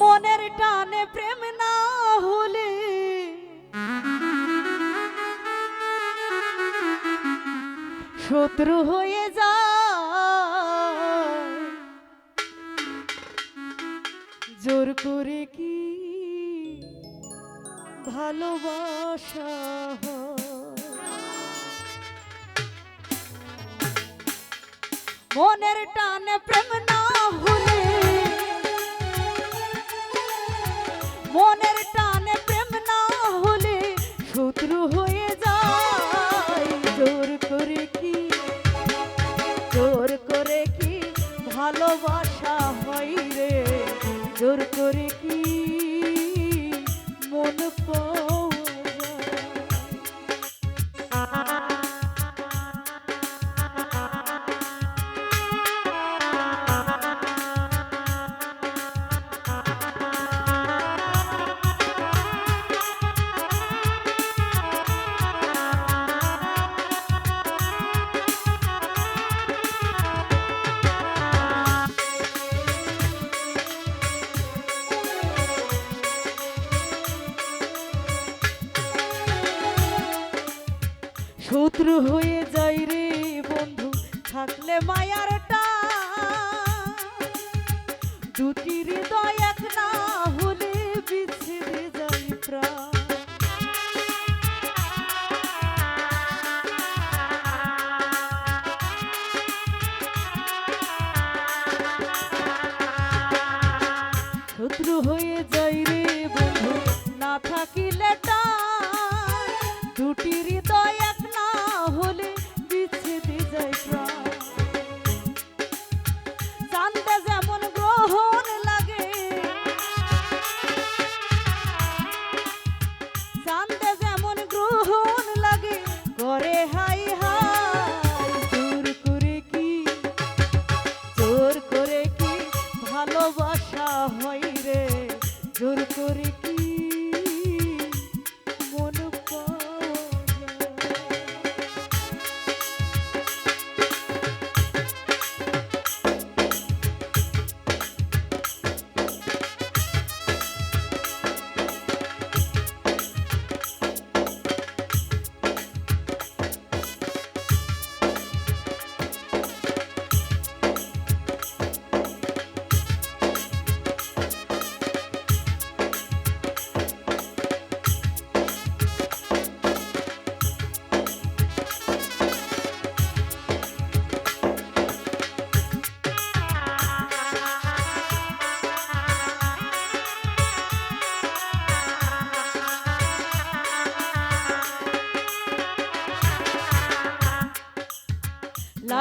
মনের টানে প্রেম না হলে। শত্রু হয়ে যায়। জোর করে কি ভালোবাসা মনের টানে প্রেম মনের টানে প্রেম না হলে শত্রু থাকলে মায়ার টান। দুটি হৃদয় এক না হলে বিচ্ছেদে যাই প্রাণ যাই রে বন্ধু, না টান। দুটি হৃদয়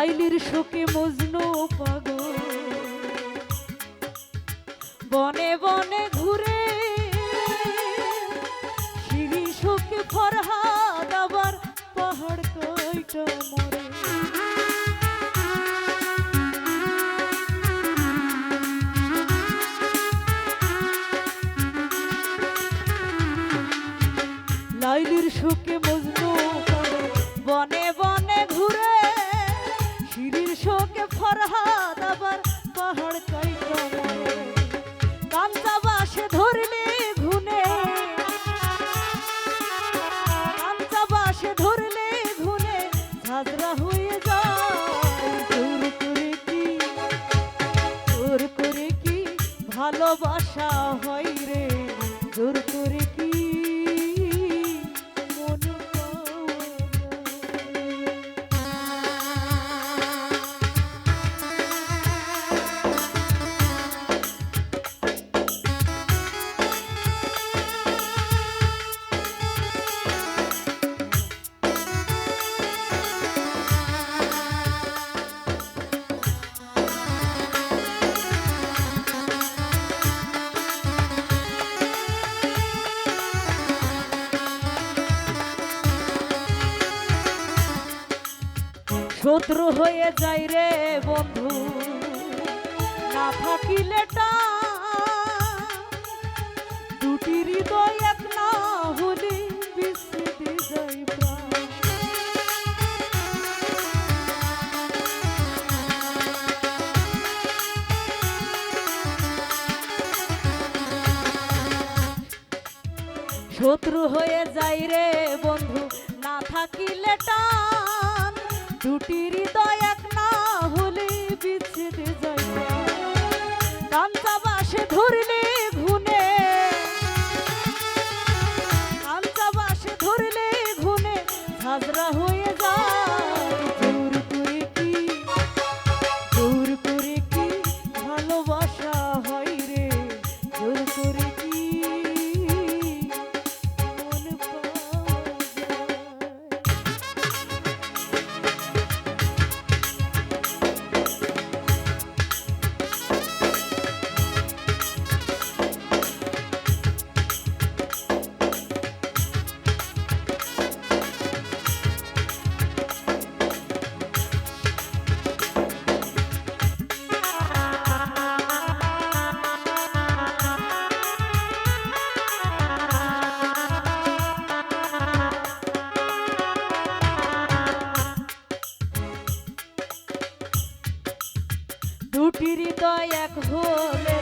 লাইলির শোকে মজনু পাগল। বনে বনে ঘুরে সিঁড়ি শোকে ফরহাদ আবার পাহাড় কয়টা মরে লাইলির শোকে মজনু ভালোবাসা শত্রু হয়ে যাই রে বন্ধু। না থাকিলে দুটি হৃদয় এক না হলে বিস্মৃতি যাইবা শত্রু হয়ে যাই রে বন্ধু, না থাকিলে টা দুটি হৃদয়ে দুটি হৃদয় এক হলে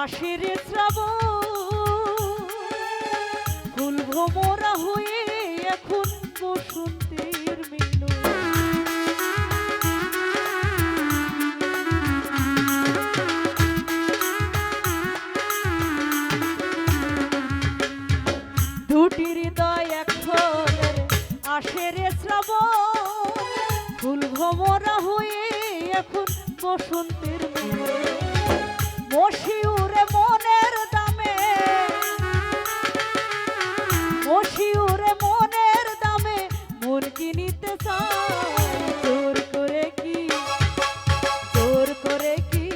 আশির শ্রাব ফুল ভোমরা হয়ে এখন বসন্তীর মে বসন্তের মশিউরে মনের দামে। মশিউরে মনের দামে মুরগি নিতে জোর করে কি, জোর করে কি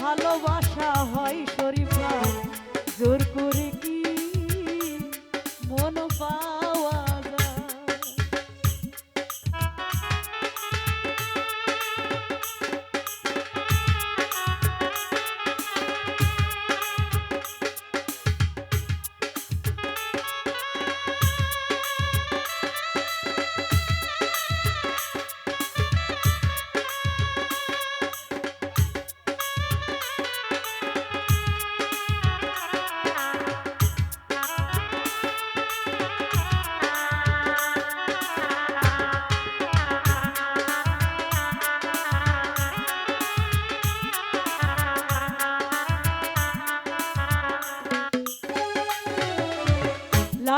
ভালোবাসা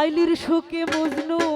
শৈলীর শোকে মজনু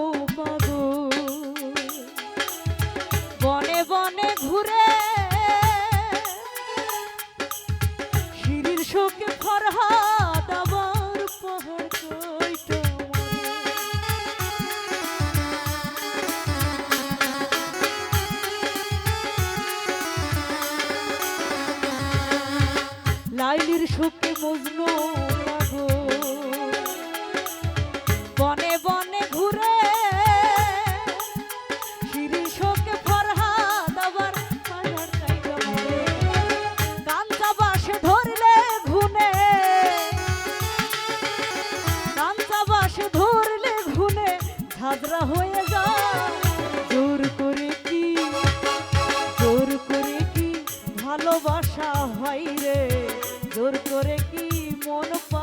জোর করে কি মন পা